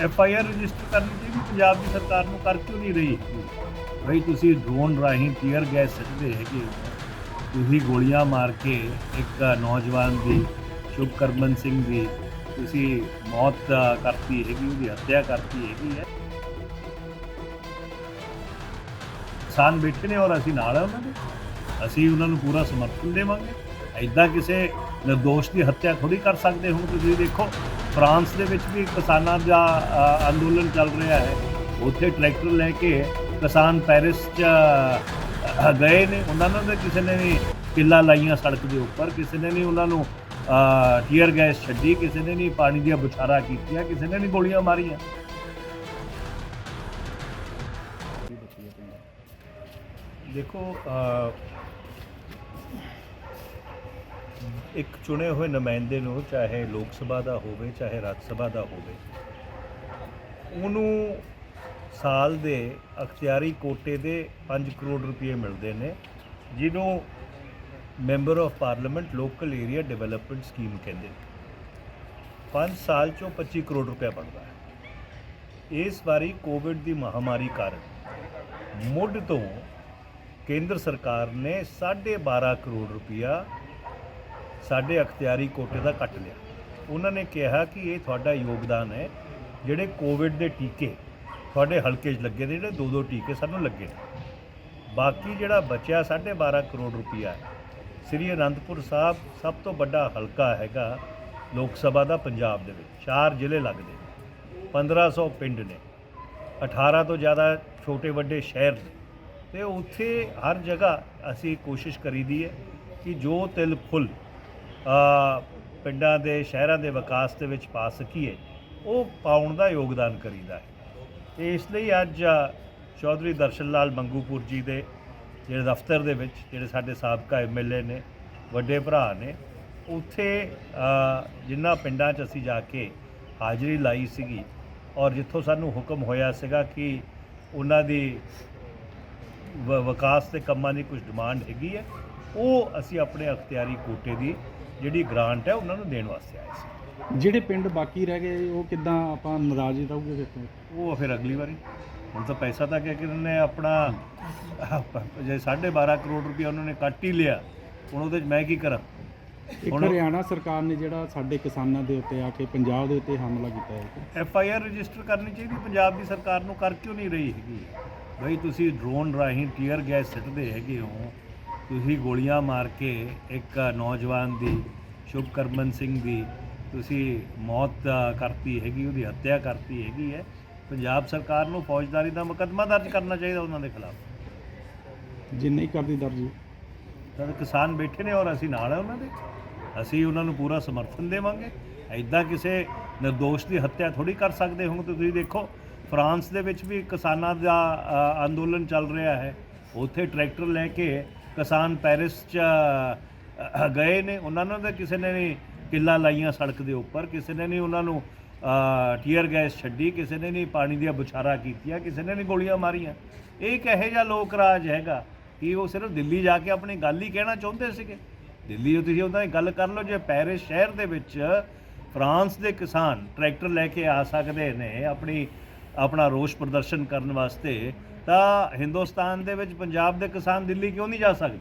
F I R register ਕਰਨੀ ਚਾਹੀਦੀ ਪੰਜਾਬ ਦੀ ਸਰਕਾਰ ਨੂੰ ਕਰ ਕਿਉਂ ਨਹੀਂ ਰਹੀ? ਬਈ ਤੁਸੀਂ ਡਰੋਨ ਰਾਹੀਂ ਟੀਅਰ ਗੈਸ ਸਿੱਟਦੇ ਹੈਗੇ ਤੁਸੀਂ ਗੋਲੀਆਂ ਮਾਰ ਕੇ ਇੱਕ ਨੌਜਵਾਨ ਦੀ, ਸ਼ੁਭਕਰਮਨ ਸਿੰਘ ਦੀ ਤੁਸੀਂ ਮੌਤ ਕਰਤੀ ਹੈਗੀ, ਉਹਦੀ ਹੱਤਿਆ ਕਰਤੀ ਹੈਗੀ ਹੈ। ਕਿਸਾਨ ਬੈਠੇ ਨੇ ਔਰ ਅਸੀਂ ਨਾਲ ਹੈ ਉਹਨਾਂ ਦੇ। ਅਸੀਂ ਉਹਨਾਂ ਨੂੰ ਪੂਰਾ ਸਮਰਥਨ ਦੇਵਾਂਗੇ। ਐਦਾਂ ਕਿਸੇ ਨਿਰਦੋਸ਼ ਦੀ ਹੱਤਿਆ ਥੋੜੀ ਕਰ ਸਕਦੇ ਹੁਣ ਤੁਸੀਂ ਦੇਖੋ। ਫਰਾਂਸ ਦੇ ਵਿੱਚ ਵੀ ਕਿਸਾਨਾਂ ਦਾ ਅੰਦੋਲਨ ਚੱਲ ਰਿਹਾ ਹੈ। ਉੱਥੇ ਟਰੈਕਟਰ ਲੈ ਕੇ ਕਿਸਾਨ ਪੈਰਿਸ 'ਚ ਗਏ ਨੇ। ਉਹਨਾਂ ਨੂੰ ਤਾਂ ਕਿਸੇ ਨੇ ਵੀ ਕਿੱਲਾ ਲਾਈਆਂ ਸੜਕ ਦੇ ਉੱਪਰ। ਕਿਸੇ ਨੇ ਨਹੀਂ ਉਹਨਾਂ ਨੂੰ ਟੀਅਰ ਗੈਸ ਛੱਡੀ। ਕਿਸੇ ਨੇ ਨਹੀਂ ਪਾਣੀ ਦੀਆਂ ਬੁਛਾਰਾਂ ਕੀਤੀਆਂ। ਕਿਸੇ ਨੇ ਨਹੀਂ ਗੋਲੀਆਂ ਮਾਰੀਆਂ। ਦੇਖੋ ਇੱਕ ਚੁਣੇ ਹੋਏ ਨੁਮਾਇੰਦੇ ਨੂੰ ਚਾਹੇ ਲੋਕ ਸਭਾ ਦਾ ਹੋਵੇ, ਚਾਹੇ ਰਾਜ ਸਭਾ ਦਾ ਹੋਵੇ, ਉਹਨੂੰ ਸਾਲ ਦੇ ਅਖਤਿਆਰੀ ਕੋਟੇ ਦੇ 5 ਕਰੋੜ ਰੁਪਏ ਮਿਲਦੇ ਨੇ, ਜਿਹਨੂੰ member of parliament local area development scheme ਕਹਿੰਦੇ ਨੇ। 5 ਸਾਲ ਚੋਂ 25 ਕਰੋੜ ਰੁਪਏ ਬਣਦਾ ਹੈ। ਇਸ ਵਾਰੀ ਕੋਵਿਡ ਦੀ ਮਹਾਮਾਰੀ ਕਾਰਨ ਮੁੱਢ ਤੋਂ ਕੇਂਦਰ ਸਰਕਾਰ ਨੇ 12.5 ਕਰੋੜ ਰੁਪਇਆ ਸਾਡੇ ਅਖਤਿਆਰੀ ਕੋਟੇ ਦਾ ਕੱਟ ਲਿਆ। ਉਹਨਾਂ ਨੇ ਕਿਹਾ ਕਿ ਇਹ ਤੁਹਾਡਾ ਯੋਗਦਾਨ ਹੈ। ਜਿਹੜੇ ਕੋਵਿਡ ਦੇ ਟੀਕੇ ਤੁਹਾਡੇ ਹਲਕੇ 'ਚ ਲੱਗੇ ਨੇ, ਜਿਹੜੇ ਦੋ ਦੋ ਟੀਕੇ ਸਾਨੂੰ ਲੱਗੇ ਨੇ। ਬਾਕੀ ਜਿਹੜਾ ਬਚਿਆ 12.5 ਕਰੋੜ ਰੁਪਇਆ ਹੈ ਸ੍ਰੀ ਅਨੰਦਪੁਰ ਸਾਹਿਬ ਸਭ ਤੋਂ ਵੱਡਾ ਹਲਕਾ ਹੈਗਾ ਲੋਕ ਸਭਾ ਦਾ ਪੰਜਾਬ ਦੇ ਵਿੱਚ। ਚਾਰ ਜ਼ਿਲ੍ਹੇ ਲੱਗਦੇ ਨੇ। 1500 ਪਿੰਡ ਨੇ। 18 ਤੋਂ ਜ਼ਿਆਦਾ ਛੋਟੇ ਵੱਡੇ ਸ਼ਹਿਰ ਨੇ। ਤੇ ਉੱਥੇ ਹਰ ਜਗ੍ਹਾ ਅਸੀਂ ਕੋਸ਼ਿਸ਼ ਕਰੀਦੀ ਹੈ ਕਿ ਜੋ ਤਿਲ ਫੁੱਲ ਪਿੰਡਾਂ ਦੇ ਸ਼ਹਿਰਾਂ ਦੇ ਵਿਕਾਸ ਦੇ ਵਿੱਚ ਪਾ ਸਕੀਏ ਉਹ ਪਾਉਣ ਦਾ ਯੋਗਦਾਨ ਕਰੀਦਾ ਹੈ। ਤੇ ਇਸ ਲਈ ਅੱਜ ਚੌਧਰੀ ਦਰਸ਼ਨ ਲਾਲ ਮੰਗੂਪੁਰ ਜੀ ਦੇ ਜਿਹੜੇ ਦਫ਼ਤਰ ਦੇ ਵਿੱਚ ਜਿਹੜੇ ਸਾਡੇ ਸਾਬਕਾ ਐਮਐਲਏ ਨੇ ਵੱਡੇ ਭਰਾ ਨੇ ਉੱਥੇ ਅ, ਜਿਨ੍ਹਾਂ ਪਿੰਡਾਂ 'ਚ ਅਸੀਂ ਜਾ ਕੇ ਹਾਜ਼ਰੀ ਲਾਈ ਸੀਗੀ ਔਰ ਜਿੱਥੋਂ ਸਾਨੂੰ ਹੁਕਮ ਹੋਇਆ ਸੀਗਾ ਕਿ ਉਹਨਾਂ ਦੀ ਵ- ਵਿਕਾਸ ਦੇ ਕੰਮਾਂ ਦੀ ਕੁਝ ਡਿਮਾਂਡ ਹੈਗੀ ਹੈ ਉਹ ਅਸੀਂ ਆਪਣੇ ਅਖਤਿਆਰੀ ਕੋਟੇ ਦੀ ਜਿਹੜੀ ਗ੍ਰਾਂਟ ਹੈ ਉਹਨਾਂ ਨੂੰ ਦੇਣ ਵਾਸਤੇ ਆਏ ਸੀ। ਜਿਹੜੇ ਪਿੰਡ ਬਾਕੀ ਰਹਿ ਗਏ ਉਹ ਕਿੱਦਾਂ ਆਪਾਂ ਨਾਰਾਜ਼ ਰਹੂਗੇ ਫਿਰ ਤੋਂ? ਉਹ ਫਿਰ ਅਗਲੀ ਵਾਰੀ। ਹੁਣ ਤਾਂ ਪੈਸਾ ਤਾਂ ਕਿ ਕਿਨੇ ਆਪਣਾ ਜੇ 12.5 ਕਰੋੜ ਰੁਪਏ ਉਹਨਾਂ ਨੇ ਕੱਟ ਹੀ ਲਿਆ ਹੁਣ ਉਹਦੇ 'ਚ ਮੈਂ ਕੀ ਕਰਾਂ? ਇੱਕ ਹੁਣ- ਹਰਿਆਣਾ ਸਰਕਾਰ ਨੇ ਜਿਹੜਾ ਸਾਡੇ ਕਿਸਾਨਾਂ ਦੇ ਉੱਤੇ ਆ ਕੇ ਪੰਜਾਬ ਦੇ ਉੱਤੇ ਹਮਲਾ ਕੀਤਾ ਹੈ। ਐਫ ਆਈ ਆਰ ਰਜਿਸਟਰ ਕਰਨੀ ਚਾਹੀਦੀ ਪੰਜਾਬ ਦੀ ਸਰਕਾਰ ਨੂੰ ਕਰ ਕਿਉਂ ਨਹੀਂ ਰਹੀ ਹੈਗੀ? ਬਈ ਤੁਸੀਂ ਡਰੋਨ ਰਾਹੀਂ ਟੀਅਰ ਗੈਸ ਸਿੱਟਦੇ ਹੈਗੇ ਹੋ ਤੁਸੀਂ ਗੋਲੀਆਂ ਮਾਰ ਕੇ ਇੱਕ ਨੌਜਵਾਨ ਦੀ ਸ਼ੁਭਕਰਮਨ ਸਿੰਘ ਦੀ ਤੁਸੀਂ ਮੌਤ ਕਰਤੀ ਹੈਗੀ ਉਹਦੀ ਹੱਤਿਆ ਕਰਤੀ ਹੈਗੀ ਹੈ। ਪੰਜਾਬ ਸਰਕਾਰ ਨੂੰ ਫੌਜਦਾਰੀ ਦਾ ਮੁਕੱਦਮਾ ਦਰਜ ਕਰਨਾ ਚਾਹੀਦਾ ਉਹਨਾਂ ਦੇ ਖਿਲਾਫ। ਜੇ ਨਹੀਂ ਕਰਦੀ ਦਰਜੀ। ਤਾਂ ਕਿਸਾਨ ਬੈਠੇ ਨੇ ਔਰ ਅਸੀਂ ਨਾਲ ਹੈ ਉਹਨਾਂ ਦੇ। ਅਸੀਂ ਉਹਨਾਂ ਨੂੰ ਪੂਰਾ ਸਮਰਥਨ ਦੇਵਾਂਗੇ। ਐਦਾਂ ਕਿਸੇ ਨਿਰਦੋਸ਼ ਦੀ ਹੱਤਿਆ ਥੋੜੀ ਕਰ ਸਕਦੇ ਹੁਣ ਤੁਸੀਂ ਦੇਖੋ ਫਰਾਂਸ ਦੇ ਵਿੱਚ ਵੀ ਕਿਸਾਨਾਂ ਦਾ ਅੰਦੋਲਨ ਚੱਲ ਰਿਹਾ ਹੈ। ਉੱਥੇ ਟਰੈਕਟਰ ਲੈ ਕੇ ਕਿਸਾਨ ਪੈਰਿਸ 'ਚ ਗਏ ਨੇ। ਉਹਨਾਂ ਨੂੰ ਤਾਂ ਕਿਸੇ ਨੇ ਨਹੀਂ ਕਿੱਲਾ ਲਾਈਆਂ ਸੜਕ ਦੇ ਉੱਪਰ। ਕਿਸੇ ਨੇ ਨਹੀਂ ਉਹਨਾਂ ਨੂੰ ਟੀਅਰ ਗੈਸ ਛੱਡੀ। ਕਿਸੇ ਨੇ ਨਹੀਂ ਪਾਣੀ ਦੀਆਂ ਬੁਛਾਰਾਂ ਕੀਤੀਆਂ। ਕਿਸੇ ਨੇ ਨਹੀਂ ਗੋਲੀਆਂ ਮਾਰੀਆਂ। ਇਹ ਇੱਕ ਇਹੋ ਜਿਹਾ ਲੋਕ ਰਾਜ ਹੈਗਾ ਕਿ ਉਹ ਸਿਰਫ ਦਿੱਲੀ ਜਾ ਕੇ ਆਪਣੀ ਗੱਲ ਹੀ ਕਹਿਣਾ ਚਾਹੁੰਦੇ ਸੀਗੇ। ਦਿੱਲੀ ਉਹ ਤੁਸੀਂ ਉਹਨਾਂ ਦੀ ਗੱਲ ਕਰ ਲਓ। ਜੇ ਪੈਰਿਸ ਸ਼ਹਿਰ ਦੇ ਵਿੱਚ ਫਰਾਂਸ ਦੇ ਕਿਸਾਨ ਟਰੈਕਟਰ ਲੈ ਕੇ ਆ ਸਕਦੇ ਨੇ, ਆਪਣੀ ਆਪਣਾ ਰੋਸ ਪ੍ਰਦਰਸ਼ਨ ਕਰਨ ਵਾਸਤੇ, ਤਾਂ ਹਿੰਦੁਸਤਾਨ ਦੇ ਵਿੱਚ ਪੰਜਾਬ ਦੇ ਕਿਸਾਨ ਦਿੱਲੀ ਕਿਉਂ ਨਹੀਂ ਜਾ ਸਕਦੇ?